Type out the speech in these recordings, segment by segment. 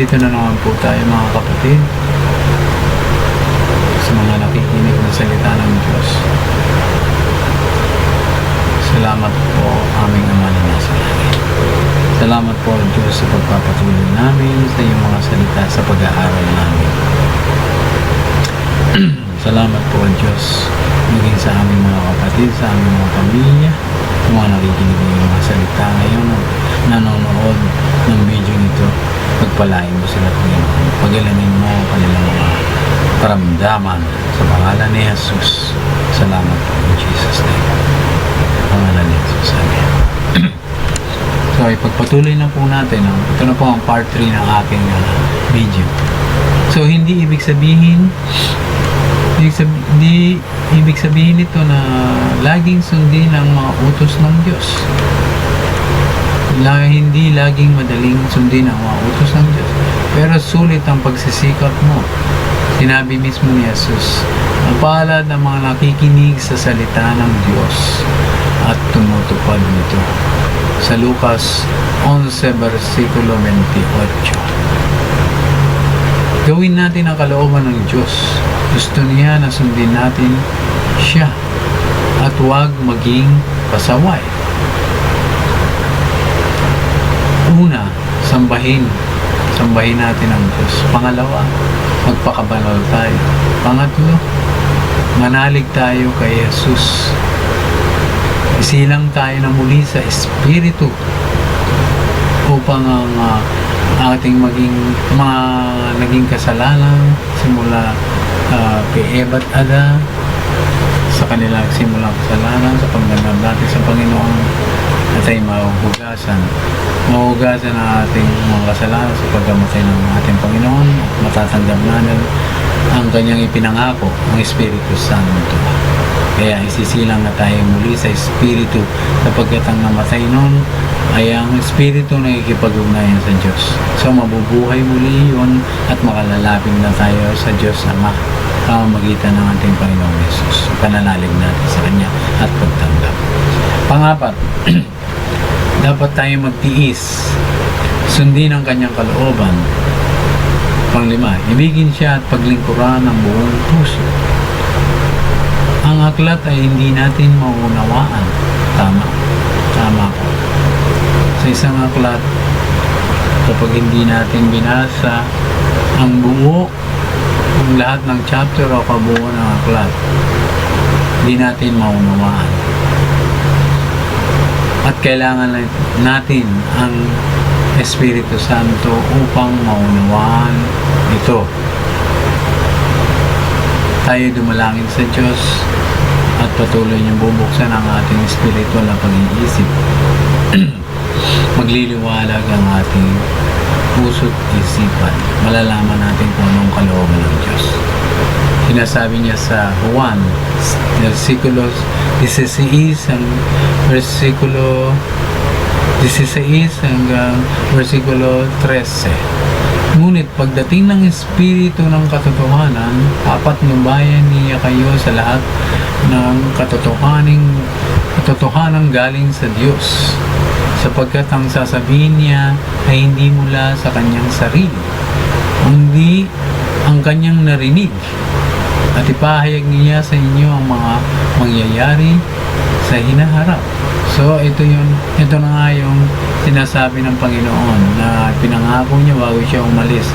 nandito na naman po tayo mga kapatid sa mga nakikinig ng salita ng Diyos. Salamat po aming Ama na nasa langit. Salamat po Diyos sa pagpapatuloy namin sa iyong mga salita sa pag-aaral namin. Salamat po Diyos maging sa aming mga kapatid, sa aming mga pamilya, mga nakikinig ng mga salita ngayon na nanonood. Pagpalain mo sila Panginoon. Pagalanin mo ang kanilang mga karamdaman sa pangalan ni Jesus. Salamat po in Jesus name. Pangalan ni Jesus. Amen. So, ipagpatuloy na po natin. Ang, ito na po ang part 3 ng aking ah, video. So, hindi ibig sabihin ibig, sabi, hindi ibig sabihin nito na laging sundin ang mga utos ng Diyos. La, hindi laging madaling sundin ang mga utos ng Diyos. Pero sulit ang pagsisikap mo. Sinabi mismo ni Jesus, Napalad ang mga nakikinig sa salita ng Diyos at tumutupad nito. Sa Lucas 11 versikulo 28. Gawin natin ang kalooban ng Diyos. Gusto niya na sundin natin siya at huwag maging pasaway. Una, sambahin. Sambahin natin ang Diyos. Pangalawa, magpakabanal tayo. Pangatlo, manalig tayo kay Jesus. Isilang tayo na muli sa Espiritu upang ang ah, ating maging mga naging kasalanan simula ah, kay Eva at Ada sa kanilang simulang kasalanan sa pagdanggap natin sa Panginoon at ay mahuhugasan mahuhugasan ang ating mga kasalanan sa pagkamatay ng ating Panginoon at matatanggap natin ang kanyang ipinangako ang Espiritu Santo kaya isisilang na tayo muli sa Espiritu sapagkat ang namatay noon ay ang Espiritu na ikipag-ugnayan sa Diyos. So mabubuhay muli yun at makalalapit na tayo sa Diyos Ama pamamagitan ng ating Panginoong Yesus. Pananalig natin sa Kanya at pagtanggap. Pangapat, dapat tayo magtiis. Sundin ang Kanyang kalooban. Panglima, ibigin siya at paglingkuran ng buong puso. Ang aklat ay hindi natin maunawaan. Tama. Tama po. Sa isang aklat, kapag hindi natin binasa ang buo, ang lahat ng chapter o kabuo ng aklat, hindi natin maunawaan. At kailangan natin ang Espiritu Santo upang maunawaan ito tayo dumalangin sa Diyos at patuloy niyong bubuksan ang ating spiritual na pag-iisip. Magliliwalag ang ating puso't isipan. Malalaman natin kung anong kalooban ng Diyos. Sinasabi niya sa Juan, versikulo 16 ang versikulo 16 hanggang versikulo 13. Ngunit pagdating ng Espiritu ng katotohanan, apat nubayan niya kayo sa lahat ng katotohaning katotohanan galing sa Diyos. Sapagkat ang sasabihin niya ay hindi mula sa kanyang sarili, kundi ang kanyang narinig. At ipahayag niya sa inyo ang mga mangyayari sa hinaharap. So, ito yun, ito na nga yung sinasabi ng Panginoon na pinangako niya bago siya umalis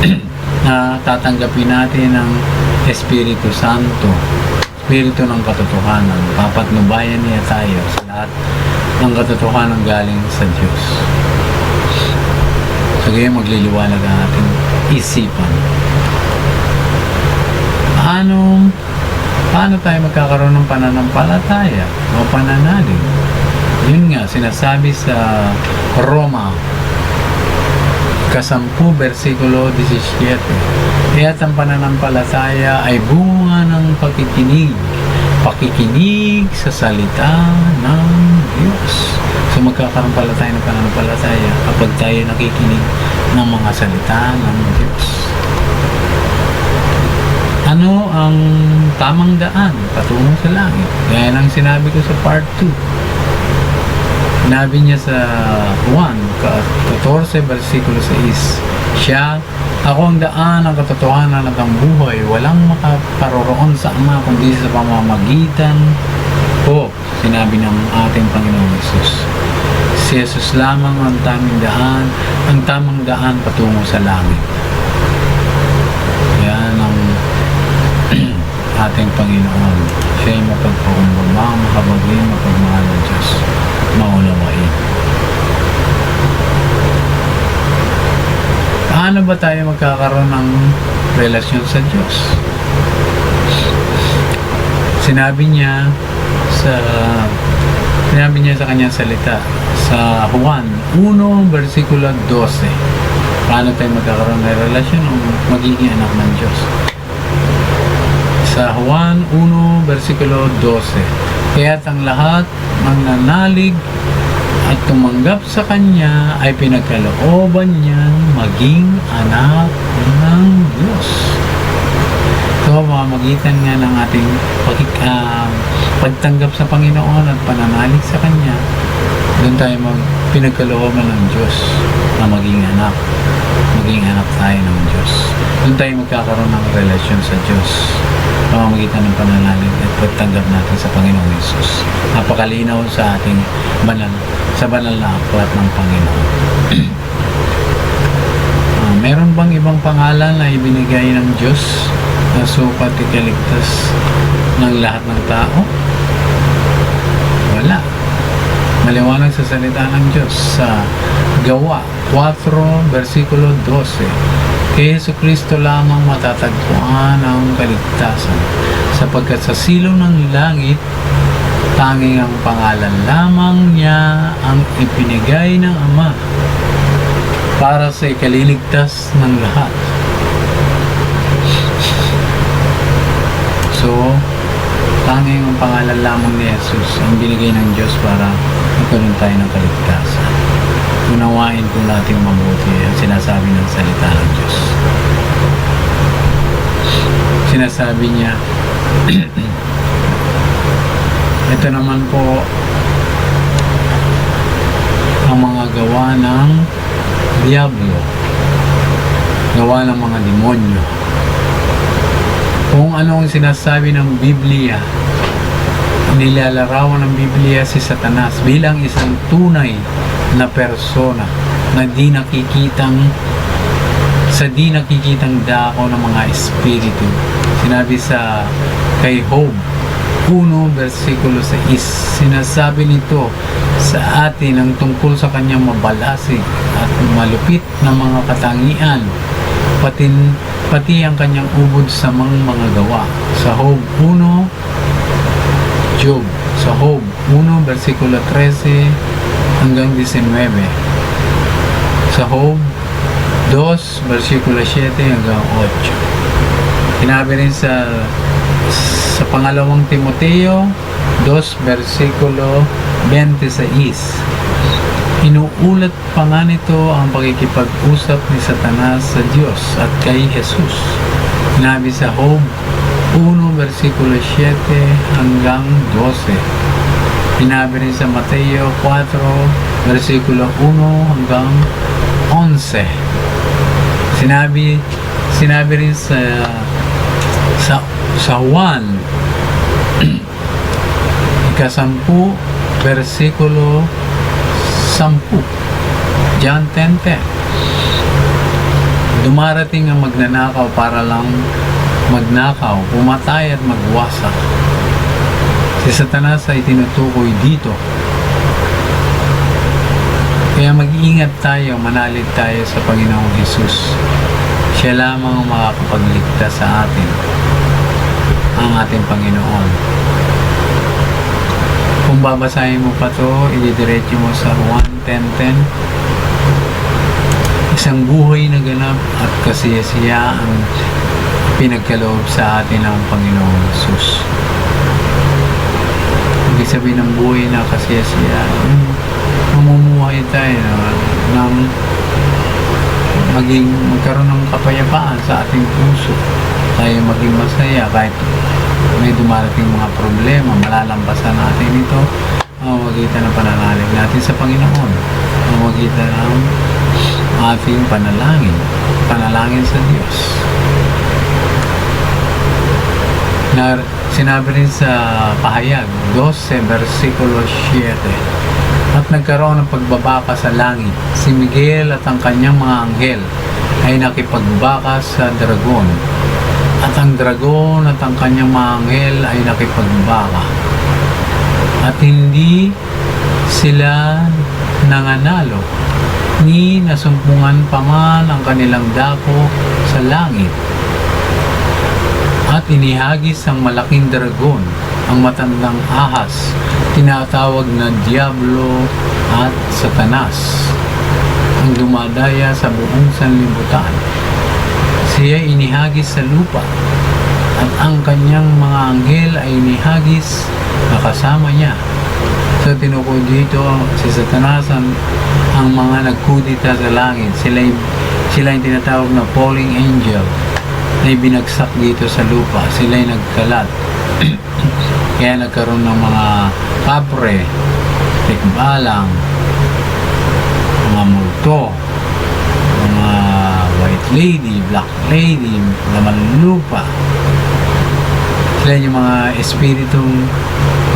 na tatanggapin natin ang Espiritu Santo, Espiritu ng katotohanan. Papatnubayan niya tayo sa lahat ng katotohanan galing sa Diyos. So, ngayon magliliwanag ang ating isipan. Paano, paano tayo magkakaroon ng pananampalataya o pananalig? Yun nga, sinasabi sa Roma, kasampu, versikulo 17. Kaya't ang pananampalataya ay bunga ng pakikinig. Pakikinig sa salita ng Diyos. So magkakaroon pala tayo ng pananampalataya kapag tayo nakikinig ng mga salita ng Diyos. Ano ang tamang daan patungo sa langit? Gaya ng sinabi ko sa part 2. Sinabi niya sa 1, 14 12, versikulo 6. Siya, ako ang daan, ang katotohanan at ang buhay. Walang makaparoroon sa Ama kundi sa pamamagitan ko, sinabi ng ating Panginoong Yesus. Si Jesus lamang ang tamang daan, ang tamang daan patungo sa langit. Yan ang ating Panginoon. Siya ay mapagpakumbaba, makabagin, mapagmahal ng Diyos. Maunawain. Paano ba tayo magkakaroon ng relasyon sa Diyos? Sinabi niya sa sinabi niya sa kanyang salita sa Juan 1 versikulo 12 paano tayo magkakaroon ng relasyon o magiging anak ng Diyos sa Juan 1 versikulo 12 kaya't ang lahat ng nanalig at tumanggap sa Kanya ay pinagkalooban niyang maging anak ng Diyos. Ito, mamamagitan nga ng ating pag, ah, pagtanggap sa pananalig sa Kanya, doon tayo mag pinagkalooban ng Diyos na maging anak. Maging anak tayo ng Diyos. Doon tayo magkakaroon ng relasyon sa Diyos pamamagitan ng pananalig at pagtanggap natin sa Panginoong Yesus. Napakalinaw sa ating banal, sa banal na aklat ng Panginoon. Ah, meron bang ibang pangalan na ibinigay ng Diyos na supat ikaligtas ng lahat ng tao? Maliwanag sa salita ng Diyos sa Gawa 4, versikulo 12. Kay Yesu Kristo lamang matatagpuan ang kaligtasan sapagkat sa silong ng langit tanging ang pangalan lamang niya ang ipinigay ng Ama para sa ikaliligtas ng lahat. So, tanging ang pangalan lamang ni Jesus ang binigay ng Diyos para magkaroon tayo ng kaligtasan. Unawain po natin mabuti ang sinasabi ng salita ng Diyos. Sinasabi niya, ito naman po ang mga gawa ng Diablo, gawa ng mga demonyo. Kung ano ang sinasabi ng Biblia, nilalarawan ng Biblia si Satanas bilang isang tunay na persona na di nakikitang sa di nakikitang dako ng mga espiritu. Sinabi sa kay Job 1 versikulo 6 sinasabi nito sa atin ang tungkol sa kanyang mabalasig at malupit na mga katangian pati, pati ang kanyang ubod sa mga mga gawa sa Job 1 Job sa Job 1 versikulo 13 hanggang 19 sa Job 2 versikulo 7 hanggang 8 Sinabi rin sa sa pangalawang Timoteo 2 versikulo 26 Inuulat pa nga nito ang pagkikipag-usap ni Satanas sa Diyos at kay Jesus. Sinabi sa Job 1 versikulo 7 hanggang 12 Sinabi rin sa Mateo 4 versikulo 1 hanggang 11 Sinabi sinabi rin sa sa sa Juan. Ikasampu versikulo sampu. John 10.10 Dumarating ang magnanakaw para lang magnakaw, pumatay at magwasak. Si Satanas ay tinutukoy dito. Kaya mag-iingat tayo, manalig tayo sa Panginoong Jesus. Siya lamang ang makakapagligtas sa atin, ang ating Panginoon. Kung babasahin mo pa to, ididiretso mo sa 1.10.10 Isang buhay na ganap at kasiyasiya ang pinagkaloob sa atin ng Panginoong Jesus. Ibig sabihin ng buhay na kasiyasiya, hmm, mamumuhay tayo ng maging magkaroon ng kapayapaan sa ating puso. Tayo maging masaya kahit may dumarating mga problema, malalampasan natin ito mamagitan ng pananalig natin sa Panginoon. Mamagitan ng ating panalangin. Panalangin sa Diyos. Na, sinabi rin sa pahayag, 12, versikulo 7, At nagkaroon ng pagbabaka sa langit. Si Miguel at ang kanyang mga anghel ay nakipagbaka sa dragon. At ang dragon at ang kanyang mga anghel ay nakipagbaka. At hindi sila nanganalo ni nasumpungan pa man ang kanilang dako sa langit at inihagis ang malaking dragon, ang matandang ahas, tinatawag na Diablo at Satanas, ang dumadaya sa buong sanlibutan. Siya inihagis sa lupa, at ang kanyang mga anghel ay inihagis na kasama niya. So tinukoy dito si Satanas ang, ang mga nagkudita sa langit. Sila, sila yung tinatawag na falling angel na binagsak dito sa lupa. Sila yung nagkalat. Kaya nagkaroon ng mga kapre, tikbalang, mga multo, mga white lady, black lady, laman lupa. Sila yung mga espiritong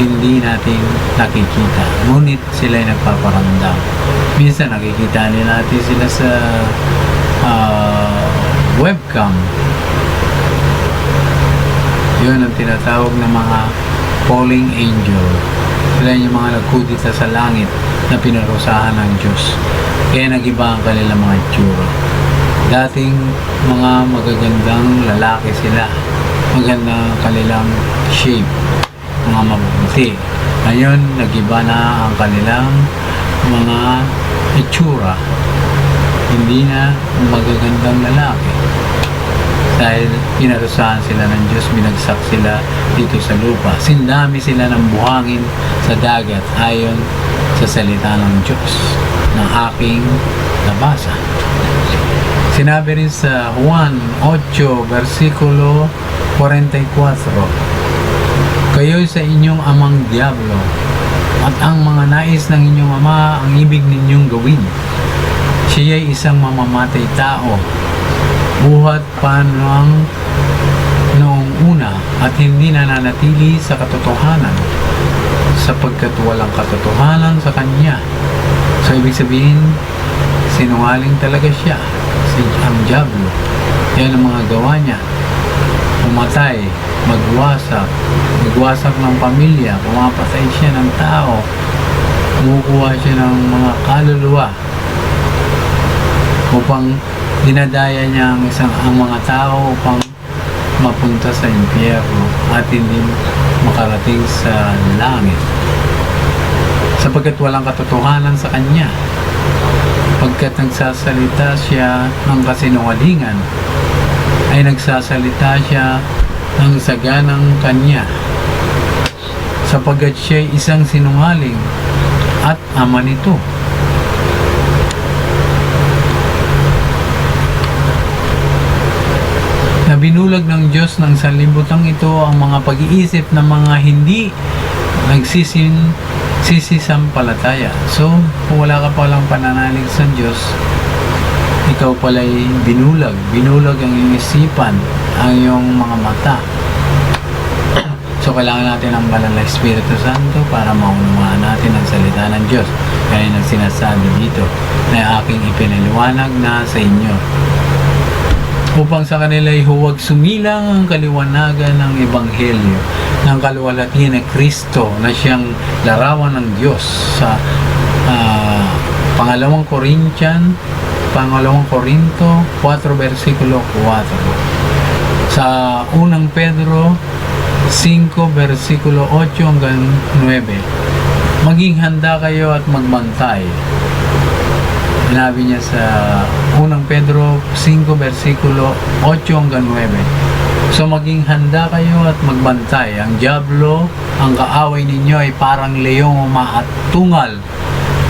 hindi natin nakikita. Ngunit sila yung nagpaparamdam. Minsan nakikita nila natin sila sa ah, webcam. Yun ang tinatawag na mga falling angel. Sila yung mga nagkudita sa langit na pinarusahan ng Diyos. Kaya nagiba ang kanilang mga itsura. Dating mga magagandang lalaki sila. Maganda ang kanilang shape. Mga mabuti. Ngayon, nagiba na ang kanilang mga itsura. Hindi na magagandang lalaki dahil pinarusahan sila ng Diyos, binagsak sila dito sa lupa. Sindami sila ng buhangin sa dagat ayon sa salita ng Diyos ng aking nabasa. Sinabi rin sa Juan 8, versikulo 44, Kayo'y sa inyong amang Diablo, at ang mga nais ng inyong ama ang ibig ninyong gawin. Siya'y isang mamamatay tao, buhat pa ng noong una at hindi nananatili sa katotohanan sapagkat walang katotohanan sa kanya. So, ibig sabihin, sinungaling talaga siya, si ang Diablo. Yan ang mga gawa niya. Pumatay, magwasak, magwasak ng pamilya, pumapatay siya ng tao, kumukuha siya ng mga kaluluwa upang dinadaya niya ang isang ang mga tao upang mapunta sa impyerno at hindi makarating sa langit. Sapagkat walang katotohanan sa kanya. Pagkat nagsasalita siya ng kasinungalingan ay nagsasalita siya ng saganang kanya. Sapagkat siya isang sinungaling at ama nito binulag ng Diyos ng sanlibutan ito ang mga pag-iisip ng mga hindi nagsisin sisisampalataya. So, kung wala ka palang pananalig sa Diyos, ikaw pala'y binulag. Binulag ang iyong isipan, ang iyong mga mata. So, kailangan natin ang banal na Espiritu Santo para maunawaan natin ang salita ng Diyos. Kaya nang sinasabi dito na aking ipinaliwanag na sa inyo upang sa kanila ay huwag sumilang ang kaliwanagan ng Ebanghelyo ng kaluwalhati na Kristo na siyang larawan ng Diyos sa ah, pangalawang Corinthian pangalawang Korinto 4 versikulo 4 sa unang Pedro 5 versikulo 8 hanggang 9 maging handa kayo at magbantay. Sinabi niya sa unang Pedro 5 versikulo 8 hanggang 9. So maging handa kayo at magbantay. Ang Diablo, ang kaaway ninyo ay parang leong umaatungal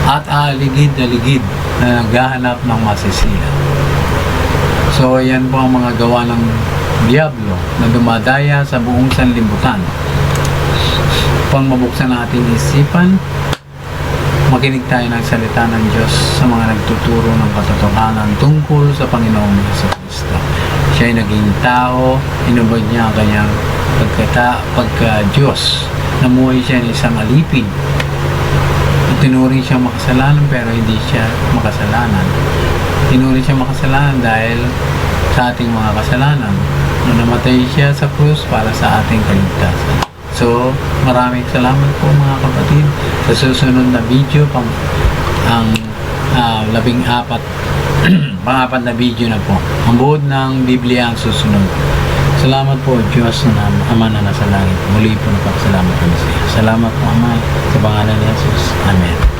at aaligid-aligid na naghahanap ng masisila. So ayan po ang mga gawa ng Diablo na dumadaya sa buong sanlibutan. Upang mabuksan natin isipan, Makinig tayo ng salita ng Diyos sa mga nagtuturo ng katotohanan tungkol sa Panginoong Yeso Kristo. Siya ay naging tao, inubad niya ang kanyang pagkata, pagka-Diyos. Namuhay siya ng isang alipin. Tinuring siya makasalanan pero hindi siya makasalanan. Tinuring siya makasalanan dahil sa ating mga kasalanan. Nung namatay siya sa krus para sa ating kaligtasan. So, maraming salamat po mga kapatid. Sa susunod na video, pang ang ah, labing apat, pang-apat na video na po. Ang buod ng Biblia ang susunod. Salamat po Diyos na Ama na nasa langit. Muli po napakasalamat kami sa iyo. Salamat po Ama sa pangalan ni Jesus. Amen.